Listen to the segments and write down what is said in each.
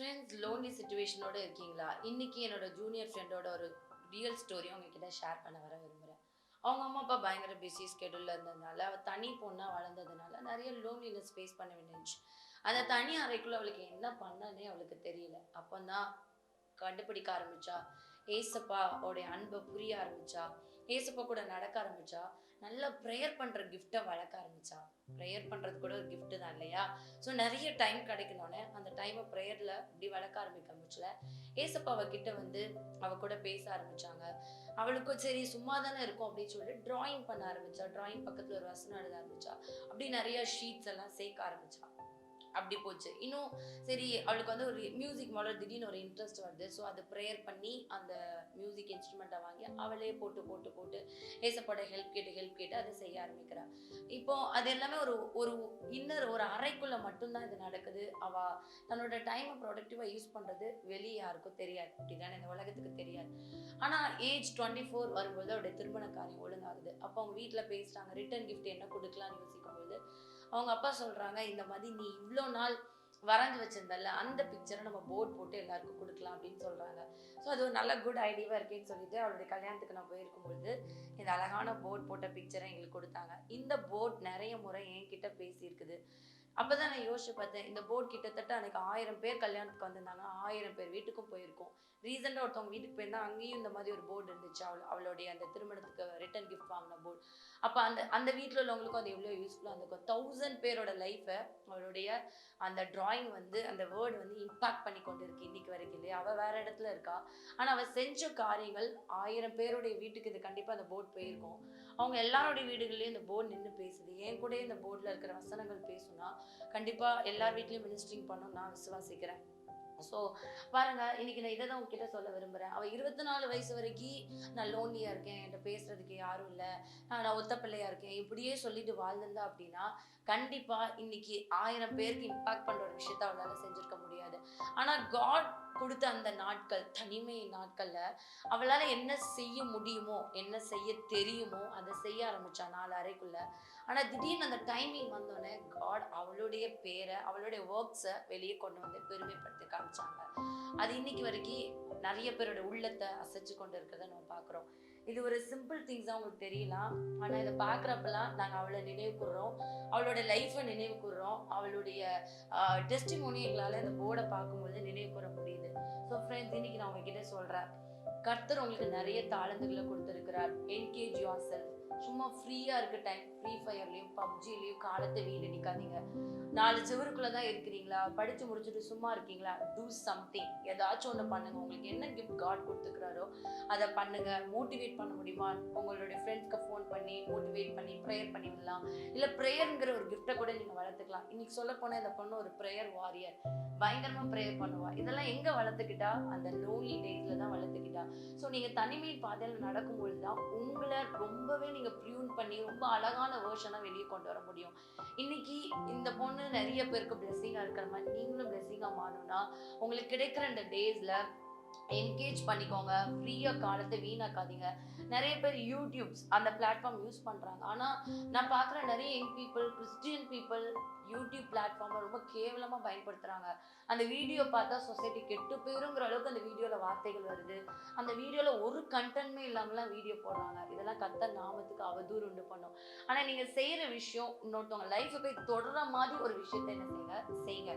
Friends lonely சுச்சுவேஷனோட இருக்கீங்களா? இன்றைக்கி என்னோட ஜூனியர் ஃப்ரெண்டோட ஒரு ரியல் ஸ்டோரி உங்ககிட்ட ஷேர் பண்ண வர விரும்புகிறேன் அவங்க அம்மா அப்பா பயங்கர பிஸி ஸ்கெடியூலில் இருந்ததுனால அவள் தனி பொண்ணாக வளர்ந்ததுனால நிறைய லோன்லினஸ் ஃபேஸ் பண்ண வேண்டியிருந்துச்சு. அந்த தனி அறைக்குள்ளே அவளுக்கு என்ன பண்ணனே அவளுக்கு தெரியல. அப்போ தான் கண்டுபிடிக்க ஆரம்பித்தா ஏசப்பா உடைய அன்பை புரிய ஆரம்பித்தா ஏசப்பா கூட நடக்க ஆரம்பிச்சா நல்லா ப்ரேயர் பண்ணுற கிஃப்ட்டை வளர்க்க ஆரம்பிச்சா. ப்ரேயர் பண்றது கூட ஒரு கிஃப்ட் தான் இல்லையா? ஸோ நிறைய டைம் கிடைக்கணும்னு அந்த டைமை ப்ரேயரில் இப்படி வளர்க்க ஆரம்பிக்க ஆரம்பிச்சல ஏசப்பா அவகிட்ட வந்து அவ கூட பேச ஆரம்பிச்சாங்க. அவளுக்கும் சரி சும்மா தானே இருக்கும் அப்படின்னு சொல்லிட்டு டிராயிங் பண்ண ஆரம்பிச்சா டிராயிங் பக்கத்தில் ஒரு வசனம் எழுத ஆரம்பிச்சா அப்படி நிறைய ஷீட்ஸ் எல்லாம் சேர்க்க ஆரம்பிச்சா. அப்படி போச்சு. இன்னும் சரி அவளுக்கு வந்து ஒரு மியூசிக் மேலே திடீர்னு ஒரு இன்ட்ரெஸ்ட் வருது. ஸோ அதை ப்ரேயர் பண்ணி அந்த மியூசிக் இன்ஸ்ட்ருமெண்ட்டை வாங்கி அவளே போட்டு போட்டு போட்டு ஏசப்பட ஹெல்ப் கேட்டு ஹெல்ப் கேட்டு அதை செய்ய ஆரம்பிக்கிறா. இப்போ அது எல்லாமே ஒரு ஒரு இன்னர் ஒரு அறைக்குள்ளே மட்டும்தான் இது நடக்குது. அவள் தன்னோட டைமை ப்ரொடக்டிவாக யூஸ் பண்ணுறது வெளியே யாருக்கும் தெரியாது. அப்படிதானே? இந்த உலகத்துக்கு தெரியாது. ஆனால் ஏஜ் டுவெண்ட்டி ஃபோர் வரும்போது அவருடைய திருமண காரியம் ஒழுங்காகுது. அப்போ அவங்க வீட்டில் பேசுகிறாங்க ரிட்டர்ன் கிஃப்ட் என்ன கொடுக்கலாம்னு யோசிக்கும்போது அவங்க அப்பா சொல்கிறாங்க இந்த மாதிரி நீ இவ்வளோ நாள் வரைஞ்சி வச்சிருந்தல அந்த பிக்சரை நம்ம போர்ட் போட்டு எல்லாருக்கும் கொடுக்கலாம் அப்படின்னு சொல்கிறாங்க ஸோ அது ஒரு நல்ல குட் ஐடியாவாக இருக்கேன்னு சொல்லிட்டு அவளுடைய கல்யாணத்துக்கு நான் போயிருக்கும் பொழுது இந்த அழகான போர்ட் போட்ட பிக்சரை எங்களுக்கு கொடுத்தாங்க. இந்த போர்ட் நிறைய முறை என்கிட்ட பேசியிருக்குது. அப்போ தான் நான் யோசிச்சு பார்த்தேன் இந்த போர்ட் கிட்டத்தட்ட அன்னைக்கு ஆயிரம் பேர் கல்யாணத்துக்கு வந்திருந்தாங்க ஆயிரம் பேர் வீட்டுக்கும் போயிருக்கோம். ரீசெண்டாக ஒருத்தவங்க வீட்டுக்கு போயிருந்தா அங்கேயும் இந்த மாதிரி ஒரு போர்டு இருந்துச்சு. அவள் அவளுடைய அந்த திருமணத்துக்கு ரிட்டர்ன் கிஃப்ட் வாங்கின போர்டு அப்போ அந்த அந்த வீட்டில் உள்ளவங்களுக்கும் அது எவ்வளோ யூஸ்ஃபுல்லாக இருந்திருக்கும். தௌசண்ட் பேரோட லைஃப்பை அவளுடைய அந்த டிராயிங் வந்து அந்த வேர்டு வந்து இம்பாக்ட் பண்ணி கொண்டு இருக்கு இன்னைக்கு வரைக்கும் இல்லையா? அவள் வேற இடத்துல இருக்கா. ஆனால் அவள் செஞ்ச காரியங்கள் ஆயிரம் பேருடைய வீட்டுக்கு இது கண்டிப்பாக அந்த போர்டு போயிருக்கும். அவங்க எல்லாருடைய வீடுகள்லேயும் இந்த போர்டு நின்று பேசுது. என் கூட இந்த போர்டில் இருக்கிற வசனங்கள் பேசுனா கண்டிப்பாக எல்லார் வீட்லேயும் மினிஸ்ட்ரிங் பண்ணணும் நான் விசுவாசிக்கிறேன். ஸோ பாருங்க இன்னைக்கு நான் இதை தான் உங்ககிட்ட சொல்ல விரும்புகிறேன் அவள் இருபத்தி நாலு வயசு வரைக்கும் நான் லோன்லியாக இருக்கேன். என்கிட்ட பேசுறதுக்கு யாரும் இல்லை. நான் ஒத்த பிள்ளையா இருக்கேன். இப்படியே சொல்லிட்டு வாழ்ந்திருந்தா அப்படின்னா கண்டிப்பா இன்னைக்கு ஆயிரம் பேருக்கு இம்பாக்ட் பண்ற ஒரு விஷயத்த அவளால செஞ்சிருக்க முடியாது. ஆனா காட் கொடுத்த அந்த நாட்கள் தனிமை நாட்கள்ல அவளால என்ன செய்ய முடியுமோ என்ன செய்ய தெரியுமோ அதை செய்ய ஆரம்பிச்சா நாலு அறைக்குள்ள. ஆனா திடீர்னு அந்த டைமிங் வந்தோடனே காட் அவளுடைய பேரை அவளுடைய ஒர்க்ஸை வெளியே கொண்டு வந்து பெருமைப்படுத்தி காமிச்சாங்க. அது இன்னைக்கு வரைக்கும் நிறைய பேரோட உள்ளத்தை அசைச்சு கொண்டு இருக்கிறத நம்ம பார்க்குறோம். இது ஒரு சிம்பிள் திங்ஸாக உங்களுக்கு தெரியலாம். ஆனால் இதை பார்க்குறப்பெல்லாம் நாங்கள் அவளை நினைவு கூறுறோம் அவளோட லைஃப்பை நினைவு கூறுறோம் அவளுடைய டெஸ்டிமோனி எங்களால் இந்த போர்டை பார்க்கும்போது நினைவு கூற முடியுது. ஸோ ஃப்ரெண்ட்ஸ் இன்னைக்கு நான் உங்ககிட்ட சொல்கிறேன் கர்த்தர் உங்களுக்கு நிறைய தாளந்துகளை கொடுத்துருக்கிறார். என்கேஜ் யுவர் செல்ஃப் சும்மா ஃப்ரீயாக இருக்க டைம் ஃப்ரீ ஃபயர்லேயும் பப்ஜிலையும் காலத்தை வீணடிக்காதீங்க. நாலு சுவருக்குள்ளே தான் இருக்கிறீங்களா? படித்து முடிச்சுட்டு சும்மா இருக்கீங்களா? டூ சம்திங் ஏதாச்சும் ஒன்று பண்ணுங்க. உங்களுக்கு என்ன கிஃப்ட் காட் கொடுத்துக்கிறாரோ அதை பண்ணுங்க. மோட்டிவேட் பண்ண முடியுமா? உங்களுடைய ஃப்ரெண்ட்ஸ்க்கு ஃபோன் பண்ணி மோட்டிவேட் பண்ணி ப்ரேயர் பண்ணி விடலாம் இல்லை ப்ரேயருங்கிற ஒரு கிஃப்ட்டை கூட நீங்கள் வளர்த்துக்கலாம். இன்னைக்கு சொல்ல போனால் இந்த பொண்ணு ஒரு ப்ரேயர் வாரியர் பயங்கரமாக ப்ரேயர் பண்ணுவா. இதெல்லாம் எங்கே வளர்த்துக்கிட்டா? அந்த லோன்லி டேஸில் தான் வளர்த்துக்கிட்டா. ஸோ நீங்கள் தனிமையின் பாதையில் நடக்கும்பொழுது தான் உங்களை ரொம்பவே நீங்கள் ப்ரியூன் பண்ணி ரொம்ப அழகான வேர்ஷனாக வெளியே கொண்டு வர முடியும். இன்னைக்கு இந்த பொண்ணு நிறைய பேருக்கு பிளெஸ்ஸிங்காக இருக்கிற மாதிரி நீங்களும் பிளெஸ்ஸிங்காக மாறணும்னா உங்களுக்கு கிடைக்கிற இந்த டேஸில் என்கேஜ் பண்ணிக்கோங்க. ஃப்ரீயாக காலத்தை வீணாக்காதீங்க. நிறைய பேர் யூடியூப்ஸ் அந்த பிளாட்ஃபார்ம் யூஸ் பண்ணுறாங்க ஆனால் நான் பார்க்குற நிறைய young people Christian people YouTube பிளாட்ஃபார்மை ரொம்ப கேவலமாக பயன்படுத்துகிறாங்க அந்த வீடியோ பார்த்தா சொசைட்டி கெட்டு போயிருங்கிற அளவுக்கு அந்த வீடியோவில் வார்த்தைகள் வருது. அந்த வீடியோவில் ஒரு கண்டென்ட்மே இல்லாமலாம் வீடியோ போடுறாங்க. இதெல்லாம் கத்த நாமத்துக்கு அவதூறு உண்டு பண்ணும். ஆனால் நீங்கள் செய்கிற விஷயம் இன்னொருத்தவங்க லைஃப்பை போய் தொடர மாதிரி ஒரு விஷயத்தை என்ன செய்யுங்க? செய்யுங்க.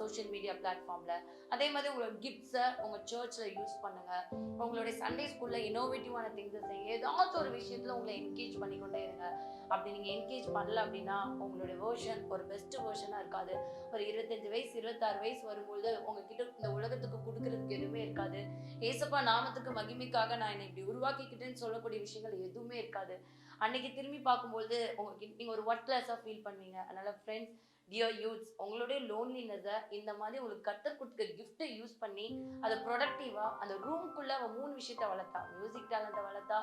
சோஷியல் மீடியா பிளாட்ஃபார்மில் அதே மாதிரி உங்களோட கிஃப்ட்ஸை உங்கள் சர்ச்சில் யூஸ் பண்ணுங்கள் உங்களுடைய சண்டே ஸ்கூலில் இனோவேட்டிவான திங்ஸை செய்யுங்க. ஏதாச்சும் ஒரு விஷயத்தில் உங்களை என்கேஜ் பண்ணிக்கொண்டே இருங்க. அப்படி நீங்கள் என்கேஜ் பண்ணல அப்படின்னா உங்களுடைய வேர்ஷன் ஒரு பெஸ்ட் வேர்ஷனாக இருக்காது. ஒரு இருபத்தஞ்சு வயசு இருபத்தாறு வயசு வரும்பொழுது உங்ககிட்ட இந்த உலகத்துக்கு கொடுக்கறதுக்கு எதுவுமே இருக்காது. ஏசப்பா நாமத்துக்கு மகிமைக்காக நான் என்னை இப்படி உருவாக்கிக்கிட்டேன்னு சொல்லக்கூடிய விஷயங்கள் எதுவுமே இருக்காது. அன்னைக்கு திரும்பி பார்க்கும்பொழுது உங்ககிட்ட நீங்கள் ஒரு ஒர்க்லெஸ்ஸாக ஃபீல் பண்ணுவீங்க. அதனால் ஃப்ரெண்ட்ஸ் டியர் யூத்ஸ் உங்களுடைய லோன்லினஸை இந்த மாதிரி உங்களுக்கு கத்தர் கொடுக்குற கிஃப்ட்டை யூஸ் பண்ணி அதை ப்ரொடக்டிவாக அந்த ரூம்குள்ளே அவன் மூணு விஷயத்த வளர்த்தா. மியூசிக் டேலண்ட்டை வளர்த்தா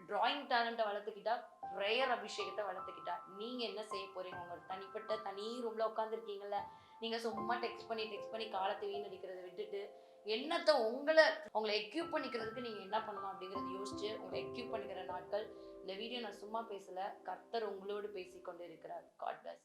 டிராயிங் டேலண்ட்டை வளர்த்துக்கிட்டா ப்ரேயர் அபிஷேகத்தை வளர்த்துக்கிட்டா நீங்கள் என்ன செய்ய போகிறீங்க உங்கள் தனிப்பட்ட தனி ரூமில் உட்காந்துருக்கீங்கள நீங்கள் சும்மா டெக்ஸ்ட் பண்ணி டெக்ஸ்ட் பண்ணி காலத்தை வீணடிக்கிறத விட்டுட்டு என்னத்தை உங்களை உங்களை எக்யூப் பண்ணிக்கிறதுக்கு நீங்கள் என்ன பண்ணலாம் அப்படிங்கிறத யோசிச்சு உங்களை எக்யூப் பண்ணிக்கிற நாட்கள் இந்த வீடியோ நான் சும்மா பேசலை கர்த்தர் உங்களோடு பேசி கொண்டு இருக்கிறார் காட் பிளஸ்